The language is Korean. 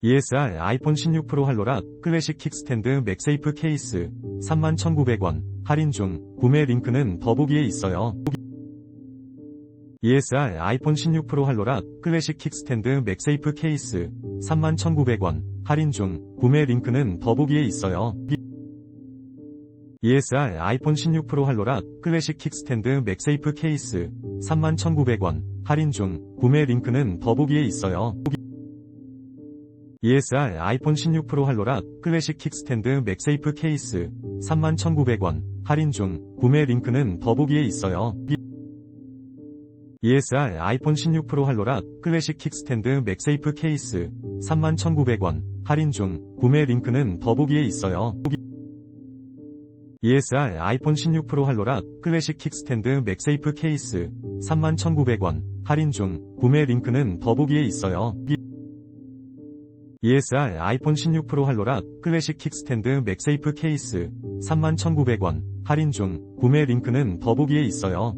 ESR 아이폰 16 프로 할로락 클래식 킥스탠드 맥세이프 케이스. 31,900원. 할인 중. 구매 링크는 더보기에 있어요. ESR 아이폰 16 프로 할로락 클래식 킥스탠드 맥세이프 케이스. 31,900원. 할인 중. 구매 링크는 더보기에 있어요. ESR 아이폰 16 프로 할로락 클래식 킥스탠드 맥세이프 케이스. 31,900원. 할인 중. 구매 링크는 더보기에 있어요. ESR 아이폰 16 프로 할로락 클래식 킥스탠드 맥세이프 케이스. 31,900원. 할인 중. 구매 링크는 더보기에 있어요. ESR 아이폰 16 프로 할로락 클래식 킥스탠드 맥세이프 케이스. 31,900원. 할인 중. 구매 링크는 더보기에 있어요. ESR 아이폰 16 프로 할로락 클래식 킥스탠드 맥세이프 케이스. 31,900원. 할인 중. 구매 링크는 더보기에 있어요. ESR 아이폰 16 프로 할로락 클래식 킥스탠드 맥세이프 케이스 31,900원 할인 중 구매 링크는 더보기에 있어요.